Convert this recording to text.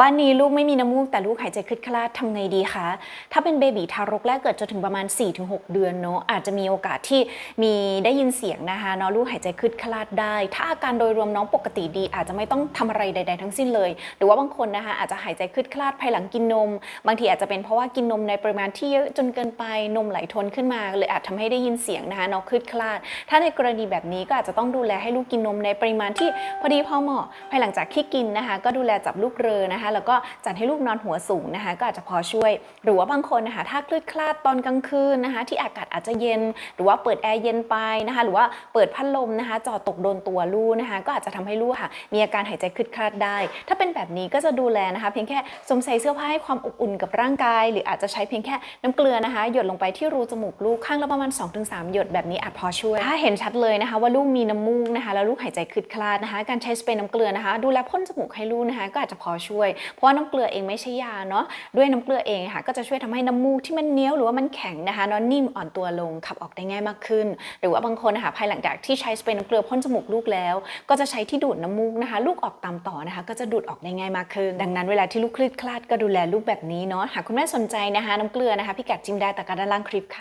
บ้านนี้ลูกไม่มีน้ำมูกแต่ลูกหายใจคลึดคลาดทำไงดีคะ ถ้าเป็นเบบีทารกแรกเกิดจนถึงประมาณ 4-6 เดือนเนาะอาจจะมีโอกาสที่มีได้ยินเสียงนะคะเนาะลูกหายใจคลึดคลาดได้ ถ้าอาการโดยรวมน้องปกติดี อาจจะไม่ต้องทำอะไรใด ๆ ทั้งสิ้นเลย หรือว่าบางคนนะคะอาจจะหายใจคลึดคลาดภายหลังกินนม บางทีอาจจะเป็นเพราะว่ากินนมในปริมาณที่เยอะจนเกินไปนมไหลทนขึ้นมาเลยอาจทำให้ได้ยินเสียงนะคะน้องคลึดคลาด ถ้าในกรณีแบบนี้ก็อาจจะต้องดูแลให้ลูกกินนมในปริมาณที่พอดีพอเหมาะภายหลังจากที่กินนะคะ ก็ดูแลจับลูกเรือนะคะแล้วก็จัดให้ลูกนอนหัวสูงนะคะก็อาจจะพอช่วย หรือว่าบางคนนะคะถ้าคลืดคลาดตอนกลางคืนนะคะที่อากาศอาจจะเย็น หรือว่าเปิดแอร์เย็นไปนะคะหรือว่าเปิดพัดลมนะคะจ่อตกโดนตัวลูกนะคะก็อาจจะทำให้ลูกค่ะมีอาการหายใจคลืดคลาดได้ ถ้าเป็นแบบนี้ก็จะดูแลนะคะเพียงแค่สวมใส่เสื้อผ้าให้ความอบอุ่นกับร่างกาย หรืออาจจะใช้เพียงแค่น้ำเกลือนะคะ หยดลงไปที่รูจมูกลูกข้างละประมาณ 2-3 หยดแบบนี้อาจพอช่วย ถ้าเห็นชัดเลยนะคะ ว่าลูกมีน้ำมูกนะคะ แล้วลูกหายใจคลืดคลาดนะคะ การใช้สเปรย์น้ำเกลือนะคะ ดูแลพ่นจมูกให้ลูกนะคะ ก็อาจจะพอช่วยเพราะว่าน้ำเกลือเองไม่ใช่ยาเนาะด้วยน้ำเกลือเองค่ะก็จะช่วยทำให้น้ำมูกที่มันเนี้ยวหรือว่ามันแข็งนะคะเนอะนิ่มอ่อนตัวลงขับออกได้ง่ายมากขึ้น หรือว่าบางคนนะคะภายหลังจากที่ใช้สเปรย์น้ำเกลือพ่นจมูกลูกแล้ว ก็จะใช้ที่ดูดน้ำมูกนะคะ ลูกออกตามต่อนะคะ ก็จะดูดออกได้ง่ายมากขึ้น ดังนั้นเวลาที่ลูกคลืดคลาดก็ดูแลลูกแบบนี้เนาะหากคุณแม่สนใจนะคะ น้ำเกลือนะคะพิกัดจิมได้ตะกร้าด้านล่างคลิปค่ะ